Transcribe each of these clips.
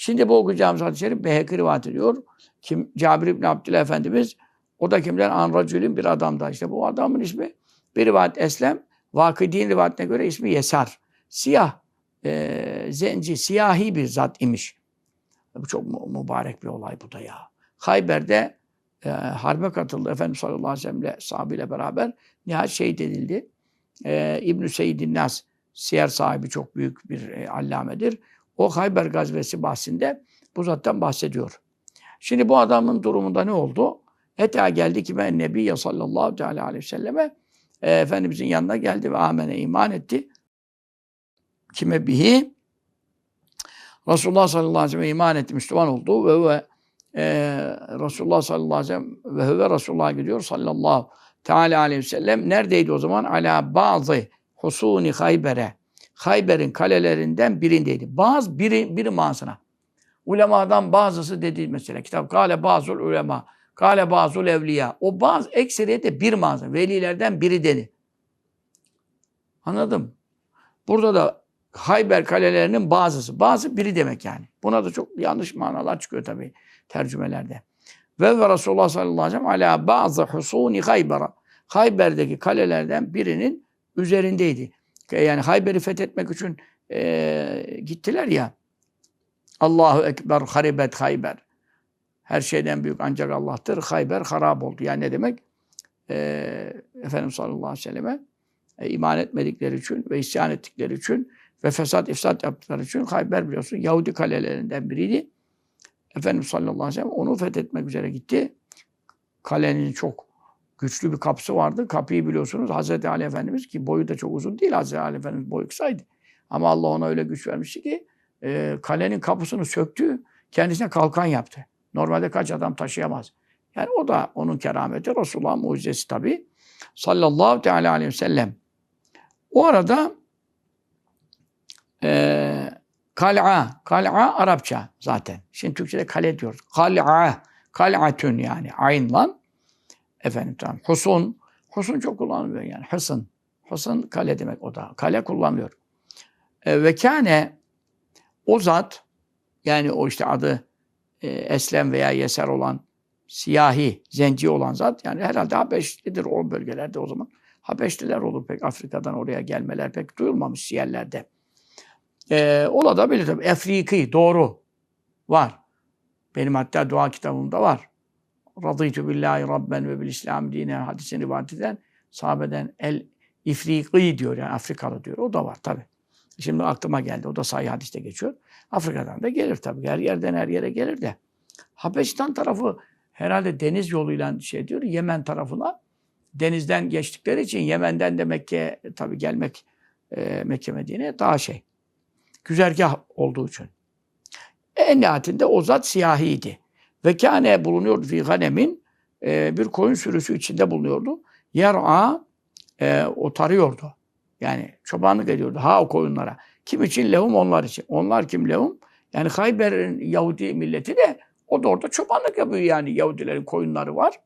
Şimdi bu okuyacağımız hadis-i şerif Beyhek'i rivayet ediyor. Kim? Cabir İbni Abdüllah Efendimiz o da kimden? Anracülün bir adamda. İşte bu adamın ismi bir rivayet Eslem. Vakıdi'nin rivayetine göre ismi Yesar. Siyah, e, zenci, siyahi bir zat imiş. Bu çok mübarek bir olay bu da ya. Hayber'de e, harbe katıldı. Efendimiz sallallahu aleyhi ve sellem'le sahabeyle beraber nihayet şehit edildi. E, İbn-i Seyyidin Nas, siyer sahibi çok büyük bir e, allamedir. O Hayber gazvesi bahsinde bu zattan bahsediyor. Şimdi bu adamın durumunda ne oldu? Eta geldi ki ben Nebiye sallallahu teala aleyhi ve selleme e, Efendimizin yanına geldi ve amene iman etti. Kime bihi? Resulullah sallallahu aleyhi ve sellem iman etti, Müslüman oldu ve ve e, Resulullah sallallahu aleyhi ve sellem ve hüve Resulullah gidiyor sallallahu teala aleyhi ve sellem. Neredeydi o zaman? Ala bazı husuni Hayber'e. Hayber'in kalelerinden birindeydi. Bazı biri, biri manasına. Ulemadan bazısı dedi mesela kitap. Kale bazul ulema. Kale bazul evliya. O bazı ekseriyete bir manasına. Velilerden biri dedi. Anladım. Burada da Hayber kalelerinin bazısı. Bazı biri demek yani. Buna da çok yanlış manalar çıkıyor tabii tercümelerde. Ve ve Resulullah sallallahu aleyhi ve sellem ala bazı husuni Hayber'a. Hayber'deki kalelerden birinin üzerindeydi. Yani Hayber'i fethetmek için e, gittiler ya. Allahu Ekber, haribet Hayber. Her şeyden büyük ancak Allah'tır. Hayber harap oldu. Yani ne demek? E, Efendimiz sallallahu aleyhi ve selleme e, iman etmedikleri için ve isyan ettikleri için ve fesat ifsat yaptıkları için Hayber biliyorsun Yahudi kalelerinden biriydi. Efendimiz sallallahu aleyhi ve sellem onu fethetmek üzere gitti. Kalenin çok güçlü bir kapısı vardı. Kapıyı biliyorsunuz Hazreti Ali Efendimiz ki boyu da çok uzun değil Hazreti Ali Efendimiz boyu kısaydı. Ama Allah ona öyle güç vermişti ki e, kalenin kapısını söktü, kendisine kalkan yaptı. Normalde kaç adam taşıyamaz. Yani o da onun kerameti, Resulullah'ın mucizesi tabii. Sallallahu teala aleyhi ve sellem. O arada e, kal'a, kal'a Arapça zaten. Şimdi Türkçe'de kale diyoruz. Kal'a, kal'atün yani aynla. Efendim tamam. Husun, husun çok kullanılıyor yani. Hısın, hısın kale demek o da. Kale kullanılıyor. E, ve kâne o zat yani o işte adı e, Eslem veya Yeser olan siyahi, zenci olan zat yani herhalde Habeşlidir o bölgelerde o zaman. Habeşliler olur pek Afrika'dan oraya gelmeler pek duyulmamış yerlerde. E, ola da bilir tabii. Afriki doğru var. Benim hatta dua kitabımda var. Radıytu billahi rabben ve bil İslam dine hadisini rivayet eden sahabeden el ifriki diyor yani Afrikalı diyor. O da var tabi. Şimdi aklıma geldi. O da sahih hadiste geçiyor. Afrika'dan da gelir tabi. Her yerden her yere gelir de. Habeşistan tarafı herhalde deniz yoluyla şey diyor. Yemen tarafına denizden geçtikleri için Yemen'den de Mekke tabi gelmek e, Mekke Medine daha şey. Güzergah olduğu için. En nihayetinde o zat siyahiydi. Ve kâne bulunuyordu fi ganemin e, bir koyun sürüsü içinde bulunuyordu. Yer'a e, o tarıyordu. Yani çobanlık ediyordu ha o koyunlara. Kim için? Lehum onlar için. Onlar kim lehum? Yani Hayber'in Yahudi milleti de o da orada çobanlık yapıyor yani. Yahudilerin koyunları var.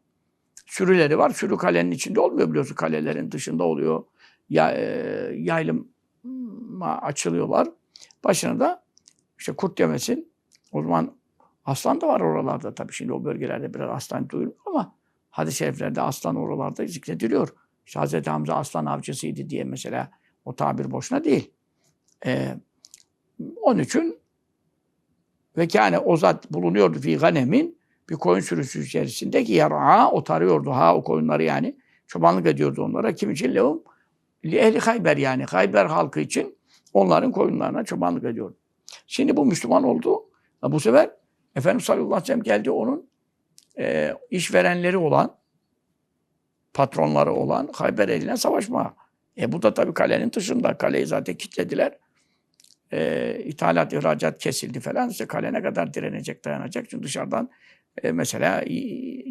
Sürüleri var. Sürü kalenin içinde olmuyor biliyorsun. Kalelerin dışında oluyor. Ya, e, yayılıma açılıyorlar. Başına da işte kurt yemesin. O zaman aslan da var oralarda tabii. Şimdi o bölgelerde biraz aslan duyuluyor ama hadis-i şeriflerde aslan oralarda zikrediliyor. İşte Hazreti Hamza aslan avcısıydı diye mesela o tabir boşuna değil. Ee, onun için ve kâne o zat bulunuyordu fi ganemin bir koyun sürüsü içerisindeki yara o tarıyordu ha o koyunları yani çobanlık ediyordu onlara. Kim için? Lehum li ehli Hayber yani Hayber halkı için onların koyunlarına çobanlık ediyordu. Şimdi bu Müslüman oldu. Bu sefer Efendimiz sallallahu aleyhi ve sellem geldi onun e, işverenleri olan patronları olan Hayber eline savaşma. E bu da tabii kalenin dışında. Kaleyi zaten kilitlediler. E, ithalat, ihracat kesildi falan. İşte kale ne kadar direnecek, dayanacak. Çünkü dışarıdan e, mesela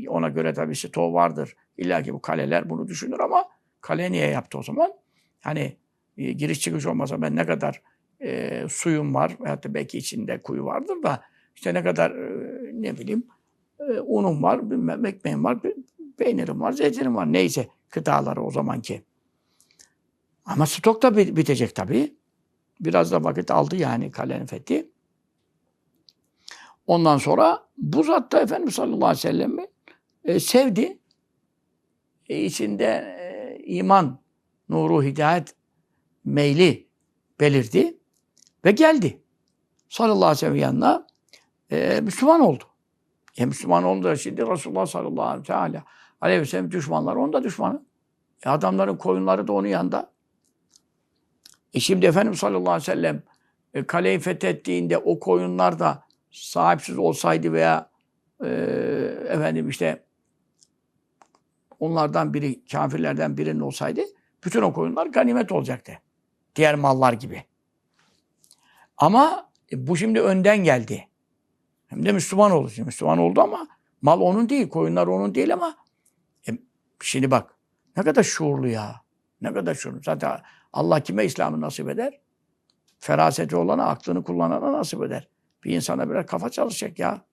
ona göre tabii stoğu vardır. İlla ki bu kaleler bunu düşünür ama kale niye yaptı o zaman? Hani e, giriş çıkış olmasa ben ne kadar e, suyum var veyahut da belki içinde kuyu vardır da işte ne kadar e, ne bileyim e, unum var, bilmem, ekmeğim var, peynirim var, zeytinim var. Neyse gıdaları o zamanki. Ama stok da bitecek tabii. Biraz da vakit aldı yani kalenin fethi. Ondan sonra bu zat da Efendimiz sallallahu aleyhi ve sellem'i e, sevdi. E, içinde e, iman, nuru, hidayet meyli belirdi ve geldi. Sallallahu aleyhi ve sellem yanına e, Müslüman oldu. E, Müslüman oldu da şimdi Resulullah sallallahu sellem, aleyhi ve sellem düşmanları onun da düşmanı. E, adamların koyunları da onun yanında. E şimdi Efendimiz sallallahu aleyhi ve sellem e, kaleyi fethettiğinde o koyunlar da sahipsiz olsaydı veya e, efendim işte onlardan biri, kafirlerden birinin olsaydı bütün o koyunlar ganimet olacaktı. Diğer mallar gibi. Ama e, bu şimdi önden geldi. Hem de Müslüman oldu. Şimdi Müslüman oldu ama mal onun değil, koyunlar onun değil ama e, şimdi bak ne kadar şuurlu ya. Ne kadar şuurlu. Zaten Allah kime İslam'ı nasip eder? Feraseti olana, aklını kullanana nasip eder. Bir insana biraz kafa çalışacak ya.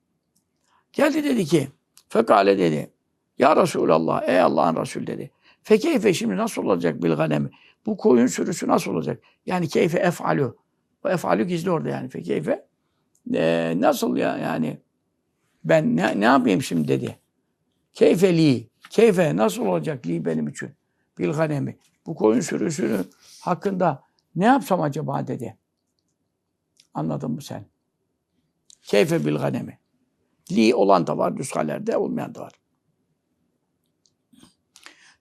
Geldi dedi ki, fekale dedi. Ya Resulallah, ey Allah'ın Resul dedi. Fekeyfe şimdi nasıl olacak bil ganemi? Bu koyun sürüsü nasıl olacak? Yani keyfe ef'alu. O ef'alu gizli orada yani. Fekeyfe e, nasıl ya yani ben ne, ne yapayım şimdi dedi. Keyfe li. Keyfe nasıl olacak li benim için? Bil ganemi. Bu koyun sürüsünü hakkında ne yapsam acaba dedi. Anladın mı sen? Keyfe bil ganemi. Li olan da var, nüshalerde olmayan da var.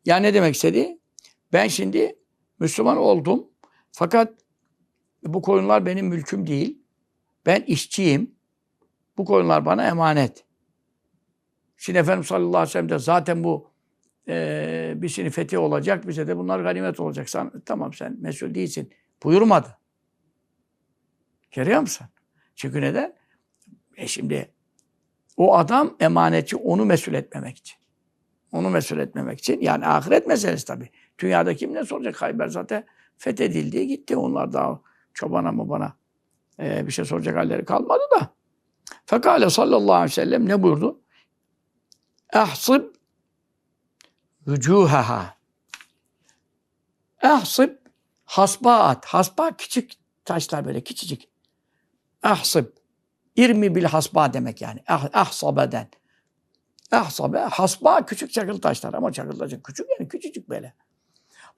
Yani ne demek istedi? Ben şimdi Müslüman oldum. Fakat bu koyunlar benim mülküm değil. Ben işçiyim. Bu koyunlar bana emanet. Şimdi Efendimiz sallallahu aleyhi ve sellem de zaten bu e, bir fethi olacak. Bize de bunlar ganimet olacak. Sen, tamam sen mesul değilsin. Buyurmadı. Görüyor musun? Çünkü neden? E şimdi o adam emanetçi onu mesul etmemek için. Onu mesul etmemek için. Yani ahiret meselesi tabii. Dünyada kim ne soracak? Hayber zaten fethedildi, gitti. Onlar daha çobana mı bana e, bir şey soracak halleri kalmadı da. Fekale sallallahu aleyhi ve sellem ne buyurdu? Ahsib vücuhaha. Ahsib hasba at. Hasba küçük taşlar böyle küçücük. Ahsib. İrmi bil hasba demek yani. Ah, ahsabeden. Ahsabe, hasba küçük çakıl taşlar ama çakıl taşı küçük yani küçücük böyle.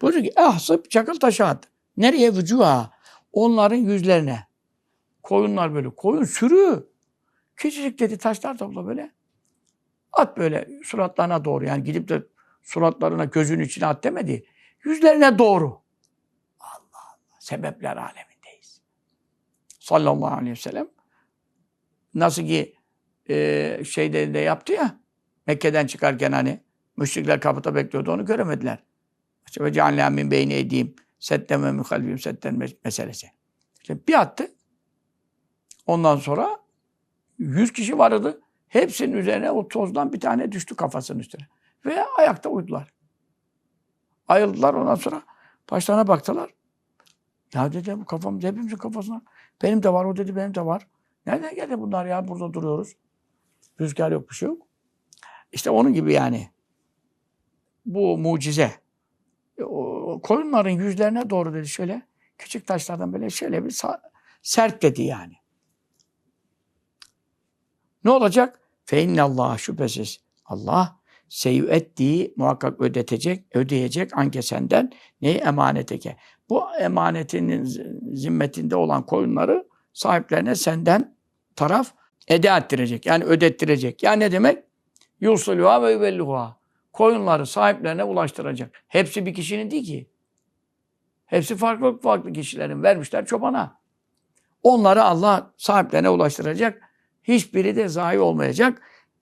Buyuruyor ki ahsıb çakıl taşı at. Nereye vücuha? Onların yüzlerine. Koyunlar böyle. Koyun sürü. Küçücük dedi taşlar topla böyle. At böyle suratlarına doğru. Yani gidip de suratlarına gözün içine at demedi. Yüzlerine doğru. Allah Allah. Sebepler alemindeyiz. Sallallahu aleyhi ve sellem. Nasıl ki e, şeyde de yaptı ya. Mekke'den çıkarken hani müşrikler kapıda bekliyordu onu göremediler. İşte ve ceallâ min beyni edeyim setten ve muhalifim setten meselesi. İşte bir attı. Ondan sonra yüz kişi vardı. Hepsinin üzerine o tozdan bir tane düştü kafasının üstüne. Ve ayakta uyudular. Ayıldılar ondan sonra başlarına baktılar. Ya dedi bu kafamız hepimizin kafasına. Benim de var o dedi benim de var. Nereden geldi bunlar ya burada duruyoruz. Rüzgar yok bir şey yok. İşte onun gibi yani. Bu mucize. O, koyunların yüzlerine doğru dedi şöyle. Küçük taşlardan böyle şöyle bir sert dedi yani. Ne olacak? Fe Allah şüphesiz Allah ettiği muhakkak ödetecek, ödeyecek anke senden neyi emanet eke. Bu emanetinin zimmetinde olan koyunları sahiplerine senden taraf eda ettirecek. Yani ödettirecek. Yani ne demek? Yusuluha ve yüvelluha. Koyunları sahiplerine ulaştıracak. Hepsi bir kişinin değil ki. Hepsi farklı farklı kişilerin vermişler çobana. Onları Allah sahiplerine ulaştıracak. Hiçbiri de zayi olmayacak.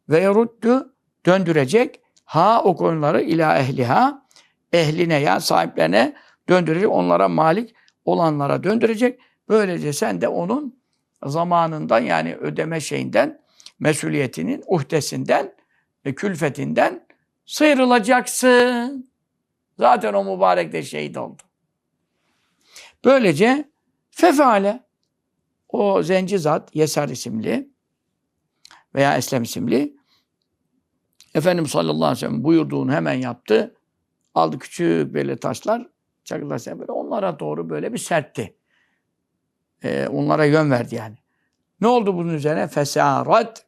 Ve yaruddu döndürecek. Ha o koyunları ila ehliha ehline yani sahiplerine döndürecek. Onlara malik olanlara döndürecek. Böylece sen de onun zamanından yani ödeme şeyinden, mesuliyetinin, uhdesinden ve külfetinden sıyrılacaksın. Zaten o mübarek de şehit oldu. Böylece fefale o zenci zat Yesar isimli veya Eslem isimli Efendimiz sallallahu aleyhi ve sellem buyurduğunu hemen yaptı. Aldı küçük böyle taşlar, çakıl taşlar böyle onlara doğru böyle bir sertti. Ee, onlara yön verdi yani. Ne oldu bunun üzerine? Fesarat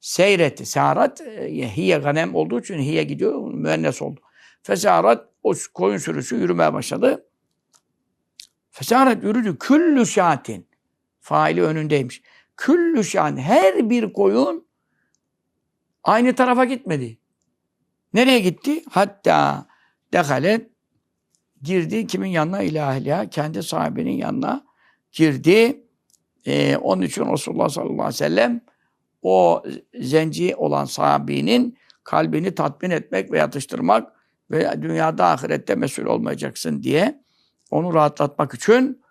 seyretti. Sarat e, hiye ganem olduğu için hiye gidiyor, müennes oldu. Fesarat o koyun sürüsü yürümeye başladı. Fesaret yürüdü. Küllü şatin. Faili önündeymiş. Küllü şatin. Her bir koyun aynı tarafa gitmedi. Nereye gitti? Hatta dehalet girdi kimin yanına ilahiliha kendi sahibinin yanına girdi. Ee, onun için Resulullah sallallahu aleyhi ve sellem o zenci olan sahabinin kalbini tatmin etmek ve yatıştırmak ve dünyada ahirette mesul olmayacaksın diye onu rahatlatmak için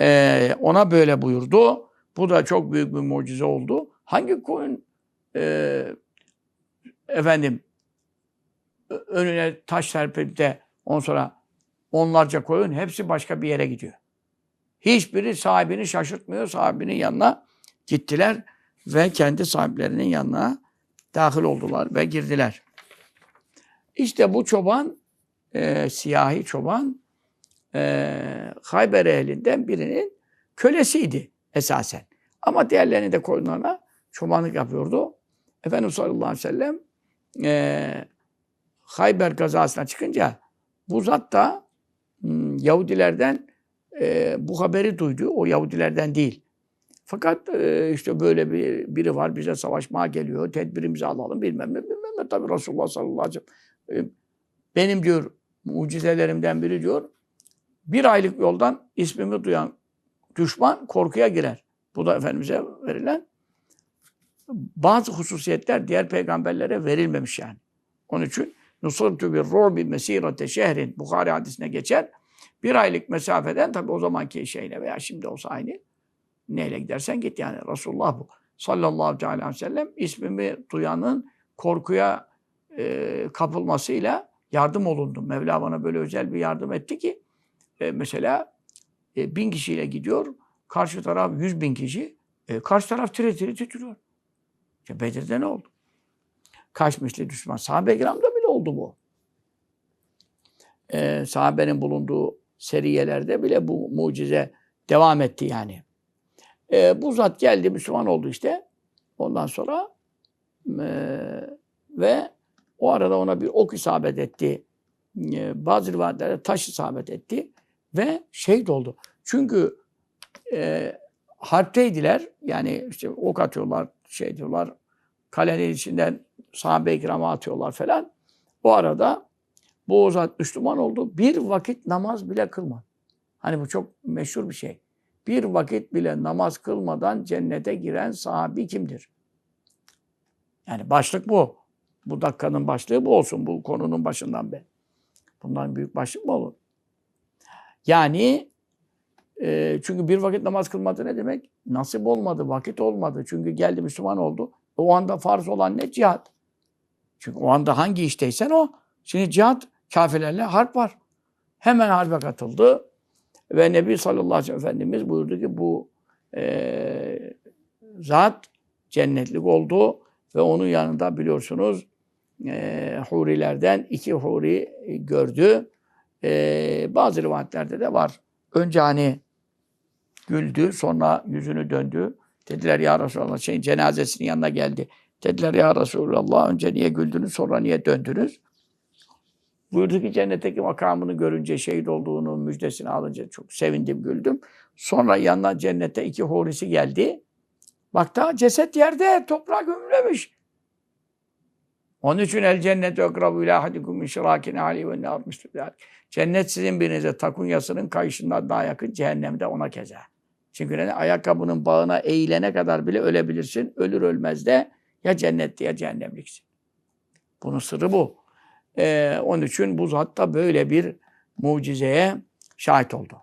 e, ona böyle buyurdu. Bu da çok büyük bir mucize oldu. Hangi koyun e, efendim önüne taş serpip de ondan sonra onlarca koyun hepsi başka bir yere gidiyor. Hiçbiri sahibini şaşırtmıyor. Sahibinin yanına gittiler ve kendi sahiplerinin yanına dahil oldular ve girdiler. İşte bu çoban, e, siyahi çoban, e, Hayber ehlinden birinin kölesiydi esasen. Ama diğerlerini de koyunlarına çobanlık yapıyordu. Efendimiz sallallahu aleyhi ve sellem e, Hayber gazasına çıkınca bu zat da hmm, Yahudilerden e, bu haberi duydu. O Yahudilerden değil. Fakat e, işte böyle bir biri var bize savaşmaya geliyor. Tedbirimizi alalım bilmem ne bilmem ne. Tabi Resulullah sallallahu aleyhi ve sellem e, benim diyor mucizelerimden biri diyor bir aylık yoldan ismimi duyan düşman korkuya girer. Bu da Efendimiz'e verilen bazı hususiyetler diğer peygamberlere verilmemiş yani. Onun için Nusrtu bir ru'bi mesirete şehrin Bukhari hadisine geçer. Bir aylık mesafeden tabi o zamanki şeyle veya şimdi olsa aynı neyle gidersen git yani Resulullah bu. Sallallahu aleyhi ve sellem ismimi duyanın korkuya e, kapılmasıyla yardım olundu. Mevla bana böyle özel bir yardım etti ki e, mesela e, bin kişiyle gidiyor. Karşı taraf yüz bin kişi. E, karşı taraf tire tire titriyor. İşte Bedir'de ne oldu? Kaç misli düşman. Sahabe-i kiramda bile oldu bu. E, sahabenin bulunduğu seriyelerde bile bu mucize devam etti yani. E, bu zat geldi, Müslüman oldu işte. Ondan sonra e, ve o arada ona bir ok isabet etti. E, bazı rivayetlerde taş isabet etti. Ve şehit oldu. Çünkü e, harpteydiler. Yani işte ok atıyorlar, şey diyorlar. Kalenin içinden sahabe-i kirama atıyorlar falan. O arada bu zat Müslüman oldu. Bir vakit namaz bile kılmadı. Hani bu çok meşhur bir şey. Bir vakit bile namaz kılmadan cennete giren sahabi kimdir? Yani başlık bu. Bu dakikanın başlığı bu olsun. Bu konunun başından beri. Bundan büyük başlık mı olur? Yani e, çünkü bir vakit namaz kılmadı ne demek? Nasip olmadı, vakit olmadı. Çünkü geldi Müslüman oldu. O anda farz olan ne? Cihat. Çünkü o anda hangi işteysen o. Şimdi cihat kafirlerle harp var. Hemen harbe katıldı. Ve Nebi sallallahu aleyhi ve Efendimiz buyurdu ki bu e, zat cennetlik oldu ve onun yanında biliyorsunuz e, hurilerden iki huri gördü. E, bazı rivayetlerde de var. Önce hani güldü, sonra yüzünü döndü. Dediler ya Resulallah, şeyin cenazesinin yanına geldi. Dediler ya Resulallah, önce niye güldünüz, sonra niye döndünüz? Buyurdu ki cennetteki makamını görünce, şehit olduğunu müjdesini alınca çok sevindim, güldüm. Sonra yanına cennette iki horisi geldi. Baktı ceset yerde, toprağa gömülemiş. Onun için el cennet ökrabu ila hadikum min şirakine ali ve nar Cennet sizin birinize takunyasının kayışından daha yakın, cehennemde ona keza. Çünkü ne? ayakkabının bağına eğilene kadar bile ölebilirsin. Ölür ölmez de ya cennette ya cehennemliksin. Bunun sırrı bu. Ee, onun için bu zat da böyle bir mucizeye şahit oldu.